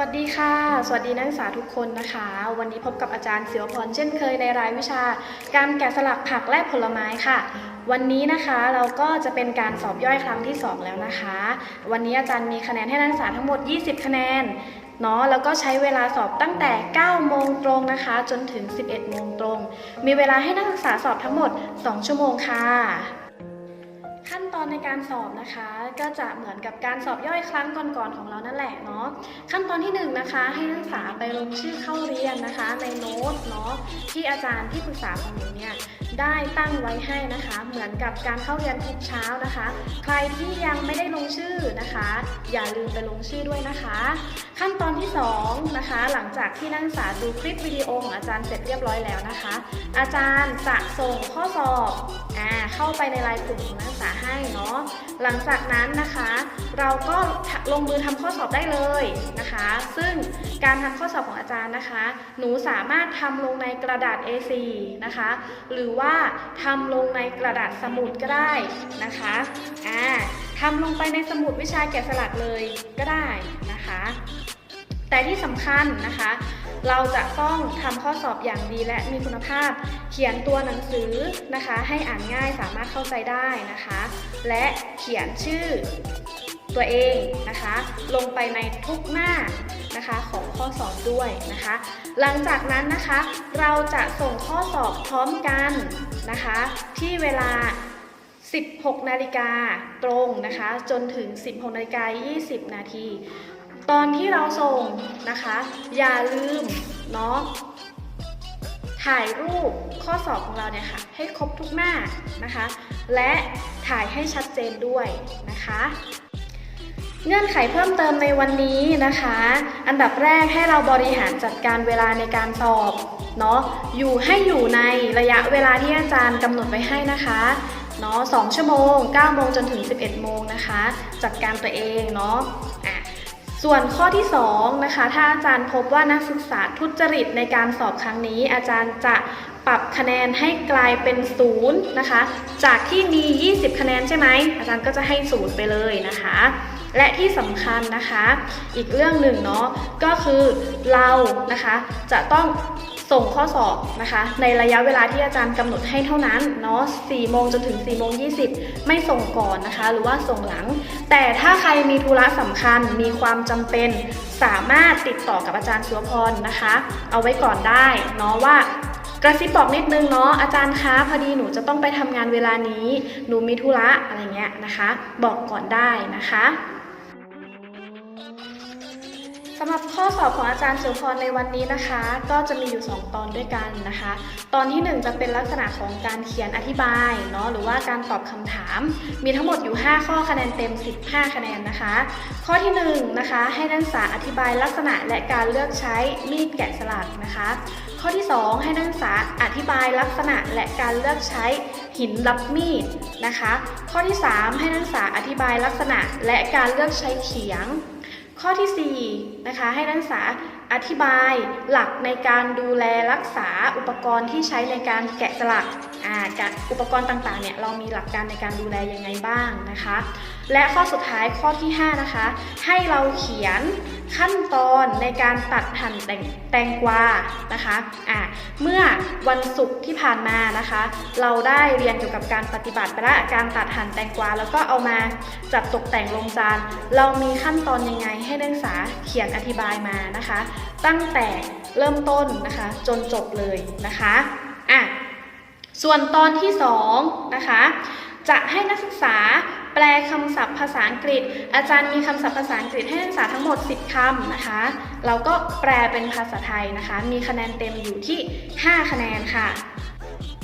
วัสดีค่ะ สวัสดีนักศึกษาทุกคนนะคะ วันนี้พบกับอาจารย์ศิวพรเช่นเคยในรายวิชา การแกะสลักผักและผลไม้ค่ะ วันนี้นะคะเราก็จะเป็นการสอบย่อยครั้งที่ 2 แล้วนะคะ วันนี้อาจารย์มีคะแนนให้นักศึกษาทั้งหมด 20 คะแนนเนาะแล้วก็ใช้เวลาสอบตั้งแต่ 9 โมงตรงนะคะ จนถึง 11 โมงตรง มีเวลาให้นักศึกษาสอบทั้งหมด 2 ชั่วโมงค่ะ ขั้นตอนในการสอบนะคะ ก็จะเหมือนกับการสอบย่อยครั้งก่อนๆของเรานั่นแหละเนาะขั้นตอนที่1นงนะคะ ให้นักศึกษาไปลงชื่อเข้าเรียนนะคะ ในโน้ตเนาะที่อาจารย์ที่ปรึกษาของหนูเนี่ย ได้ตั้งไว้ให้นะคะ เหมือนกับการเข้าเรียนทุกเช้านะคะ ใครที่ยังไม่ได้ลงชื่อนะคะ อย่าลืมไปลงชื่อด้วยนะคะ ขั้นตอนที่ 2 นะคะ หลังจากที่นักศึกษาดูคลิปวิดีโอของอาจารย์เสร็จเรียบร้อยแล้วนะคะ อาจารย์จะส่งข้อสอบอ่าเข้าไปในไลน์กลุ่มของนักศึกษาให้เนาะหลังจากนั้นนะคะ เราก็ลงมือทำข้อสอบได้เลยนะคะ ซึ่งการทำข้อสอบของอาจารย์นะคะ หนูสามารถทำลงในกระดาษ A4 นะคะ หรือว่าทำลงในกระดาษสมุดก็ได้นะคะอ่าทำลงไปในสมุดวิชาแกะสลักเลยก็ได้นะคะ แต่ที่สำคัญนะคะ เราจะต้องทำข้อสอบอย่างดีและมีคุณภาพ เขียนตัวหนังสือนะคะ ให้อ่านง่ายสามารถเข้าใจได้นะคะ และเขียนชื่อตัวเองนะคะ ลงไปในทุกหน้า นะคะของข้อสอบด้วยนะคะ หลังจากนั้นนะคะเราจะส่งข้อสอบพร้อมกันนะคะ ที่เวลา 16 นาฬิกาตรงนะคะ จนถึง 16 นาฬิกา 20 นาที ตอนที่เราส่งนะคะ อย่าลืมเนาะถ่ายรูปข้อสอบของเราเนี่ยค่ะให้ครบทุกหน้านะคะ และถ่ายให้ชัดเจนด้วยนะคะ เงื่อนไขเพิ่มเติมในวันนี้นะคะ อันดับแรกให้เราบริหารจัดการเวลาในการสอบเนาะอยู่ให้อยู่ในระยะเวลาที่อาจารย์กำหนดไว้ให้นะคะเนาะ2ชั่วโมง9โมงจนถึง 11 โมงนะคะ จัดการตัวเองเนาะอะส่วนข้อที่2นะคะ ถ้าอาจารย์พบว่านักศึกษาทุจริตในการสอบครั้งนี้ อาจารย์จะปรับคะแนนให้กลายเป็นศูนย์นะคะ จากที่มี 20 คะแนนใช่ไหมอาจารย์ก็จะให้ศูนย์ไปเลยนะคะ และที่สำคัญนะคะ อีกเรื่องหนึ่งเนาะก็คือเรานะคะจะต้องส่งข้อสอบนะคะในระยะเวลาที่อาจารย์กำหนดให้เท่านั้นเนาะ4โมงจนถึง4โมง20 ไม่ส่งก่อนนะคะ หรือว่าส่งหลัง แต่ถ้าใครมีธุระสำคัญมีความจำเป็น สามารถติดต่อกับอาจารย์สุวพรนะคะ เอาไว้ก่อนได้เนาะว่ากระซิบบอกนิดนึงเนาะอาจารย์คะพอดีหนูจะต้องไปทำงานเวลานี้ หนูมีธุระอะไรเงี้ยนะคะ บอกก่อนได้นะคะ สำหรับข้อสอบของอาจารย์สุพรในวันนี้นะคะ ก็จะมีอยู่ 2 ตอนด้วยกันนะคะ ตอนที่ 1 จะเป็นลักษณะของการเขียนอธิบายเนาะหรือว่าการตอบคำถาม มีทั้งหมดอยู่ 5 ข้อคะแนนเต็ม 15 คะแนนนะคะ ข้อที่1นะคะให้นักศึกษาอธิบายลักษณะและการเลือกใช้มีดแกะสลักนะคะ ข้อที่ 2 ให้นักศึกษาอธิบายลักษณะและการเลือกใช้หินรับมีดนะคะ ข้อที่ 3 ให้นักศึกษาอธิบายลักษณะและการเลือกใช้เขียง ข้อที่4นะคะให้นักศึกษาอธิบายหลักในการดูแลรักษาอุปกรณ์ที่ใช้ในการแกะสลักอ่าการอุปกรณ์ต่างๆเนี่ยเรามีหลักการในการดูแลยังไงบ้างนะคะ และข้อสุดท้ายข้อที่ 5 นะคะ ให้เราเขียน ขั้นตอนในการตัดหั่นแตงแตงกวานะคะอ่าเมื่อวันศุกร์ที่ผ่านมานะคะ เราได้เรียนเกี่ยวกับการปฏิบัติไปละการตัดหั่นแตงกวา แล้วก็เอามาจัดตกแต่งลงจาน เรามีขั้นตอนยังไงให้นักศึกษาเขียนอธิบายมานะคะ ตั้งแต่เริ่มต้นนะคะ จนจบเลยนะคะอะส่วนตอนที่2นะคะจะให้นักศึกษา แปลคำศัพท์ภาษาอังกฤษ อาจารย์มีคำศัพท์ภาษาอังกฤษให้นักศึกษาทั้งหมด 10คำนะคะ เราก็แปลเป็นภาษาไทยนะคะ มีคะแนนเต็มอยู่ที่ 5 คะแนนค่ะ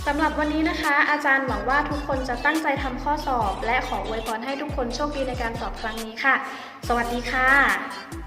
สำหรับวันนี้นะคะ อาจารย์หวังว่าทุกคนจะตั้งใจทำข้อสอบ และขออวยพรให้ทุกคนโชคดีในการสอบครั้งนี้ค่ะ สวัสดีค่ะ